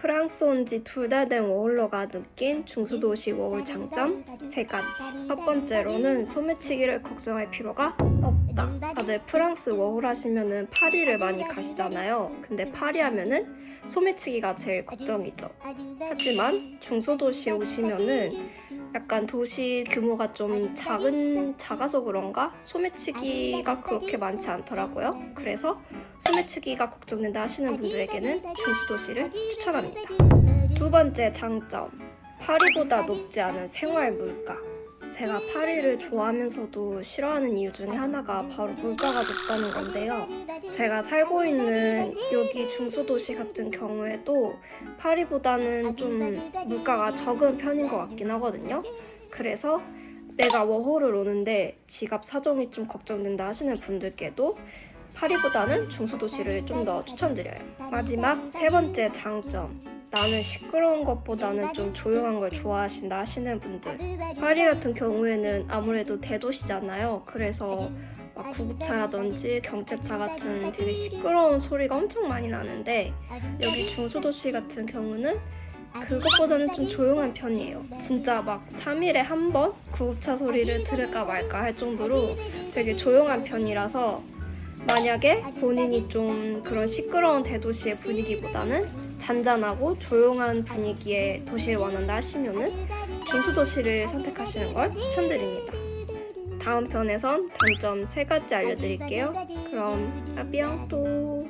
프랑스 온지두달된 워홀러가 느낀 중수도시 워홀 장점 세 가지. 첫 번째로는 소매치기를 걱정할 필요가 없다. 다들 프랑스 워홀 하시면은 파리를 많이 가시잖아요. 근데 파리 하면은 소매치기가 제일 걱정이죠. 하지만 중소도시에 오시면은 약간 도시 규모가 좀 작은 작아서 그런가? 소매치기가 그렇게 많지 않더라고요. 그래서 소매치기가 걱정된다 하시는 분들에게는 중수도시를 추천합니다. 두 번째 장점. 파리보다 높지 않은 생활 물가. 제가 파리를 좋아하면서도 싫어하는 이유 중에 하나가 바로 물가가 높다는 건데요. 제가 살고 있는 여기 중소도시 같은 경우에도 파리보다는 좀 물가가 적은 편인 것 같긴 하거든요. 그래서 내가 워홀을 오는데 지갑 사정이 좀 걱정된다 하시는 분들께도 파리보다는 중소도시를 좀 더 추천드려요. 마지막 세 번째 장점. 나는 시끄러운 것보다는 좀 조용한 걸 좋아하신다 하시는 분들. 파리 같은 경우에는 아무래도 대도시잖아요. 그래서 막 구급차라든지 경찰차 같은 되게 시끄러운 소리가 엄청 많이 나는데 여기 중소도시 같은 경우는 그것보다는 좀 조용한 편이에요. 진짜 막 3일에 한 번 구급차 소리를 들을까 말까 할 정도로 되게 조용한 편이라서 만약에 본인이 좀 그런 시끄러운 대도시의 분위기보다는 잔잔하고 조용한 분위기의 도시를 원한다 하시면은 중수도시를 선택하시는 걸 추천드립니다. 다음 편에선 단점 3가지 알려드릴게요. 그럼 아비앙또